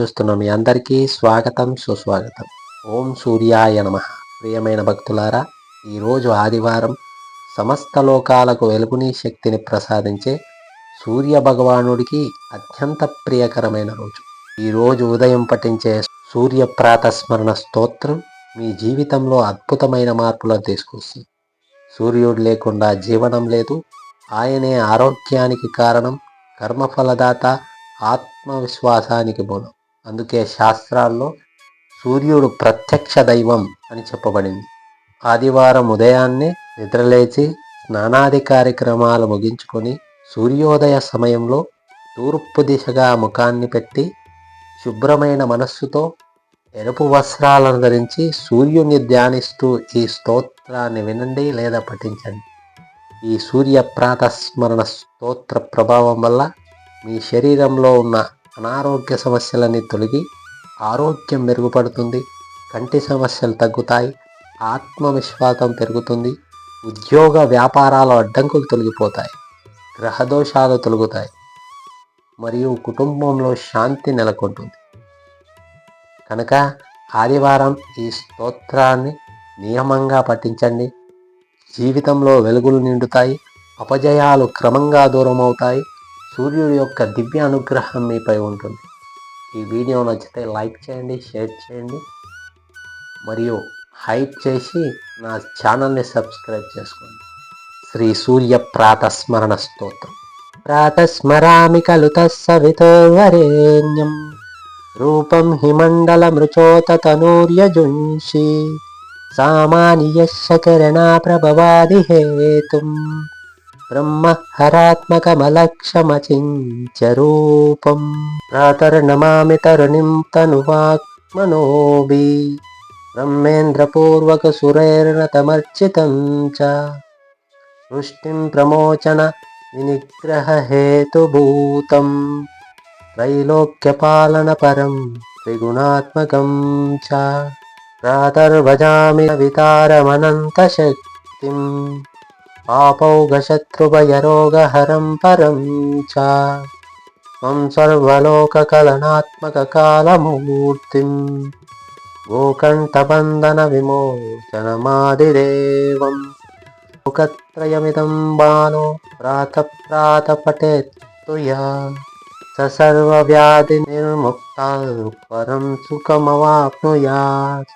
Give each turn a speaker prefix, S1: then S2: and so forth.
S1: చూస్తున్నాం మీ అందరికీ స్వాగతం సుస్వాగతం. ఓం సూర్యాయ నమ. ప్రియమైన భక్తులారా ఈరోజు ఆదివారం సమస్త లోకాలకు వెలుగుని శక్తిని ప్రసాదించే సూర్య భగవానుడికి అత్యంత ప్రియకరమైన రోజు. ఈరోజు ఉదయం పఠించే సూర్య ప్రాతస్మరణ స్తోత్రం మీ జీవితంలో అద్భుతమైన మార్పులను తీసుకొస్తుంది. సూర్యుడు లేకుండా జీవనం లేదు. ఆయనే ఆరోగ్యానికి కారణం కర్మఫలదాత ఆత్మవిశ్వాసానికి మూలం. అందుకే శాస్త్రాల్లో సూర్యుడు ప్రత్యక్ష దైవం అని చెప్పబడింది. ఆదివారం ఉదయాన్నే నిద్రలేచి స్నానాది కార్యక్రమాలు ముగించుకొని సూర్యోదయ సమయంలో తూర్పు దిశగా ముఖాన్ని పెట్టి శుభ్రమైన మనస్సుతో ఎరుపు వస్త్రాలను ధరించి సూర్యుని ధ్యానిస్తూ ఈ స్తోత్రాన్ని వినండి లేదా పఠించండి. ఈ సూర్య ప్రాతస్మరణ స్తోత్ర ప్రభావం వల్ల మీ శరీరంలో ఉన్న అనారోగ్య సమస్యలన్నీ తొలగి ఆరోగ్యం మెరుగుపడుతుంది కంటి సమస్యలు తగ్గుతాయి ఆత్మవిశ్వాసం పెరుగుతుంది ఉద్యోగ వ్యాపారాల అడ్డంకులు తొలగిపోతాయి గ్రహదోషాలు తొలగుతాయి మరియు కుటుంబంలో శాంతి నెలకొంటుంది. కనుక ఆదివారం ఈ స్తోత్రాన్ని నియమంగా పఠించండి. జీవితంలో వెలుగులు నిండుతాయి అపజయాలు క్రమంగా దూరం అవుతాయి సూర్యుడి యొక్క దివ్య అనుగ్రహం మీపై ఉంటుంది. ఈ వీడియో నచ్చితే లైక్ చేయండి షేర్ చేయండి మరియు హైప్ చేసి నా ఛానల్ని సబ్స్క్రైబ్ చేసుకోండి. శ్రీ సూర్య ప్రాతస్మరణ స్తోత్రం. ప్రాతస్మరామి కలు తస్సవితోవరేణ్యం రూపం హిమండలమృచోత తనూర్యజుంషి సామాన్యస్య కిరణా ప్రభవాది హేతుం. ब्रह्महरात्मकमलक्षमचिञ्चरूपं प्रातर्नमामि तरुणिं तनुवाक्मनोभि ब्रह्मेन्द्रपूर्वकसुरैर्नतमर्चितं च वृष्टिं प्रमोचन विनिग्रहहेतुभूतं त्रैलोक्यपालनपरं त्रिगुणात्मकं च प्रातर्भजामि वितारमनन्तशक्तिम् ఆపౌఘశత్రుభయరోగహరం పరం చ మం సర్వలోకకలనాత్మకకాలమూర్తిం గోకంఠబంధన విమోచనమాదిదేవం ముఖత్రయమిదం బాను ప్రాతప్రాతపటేత్తుయా సర్వవ్యాధి నిర్ముక్త పరం సుఖమవాప్నుయాత్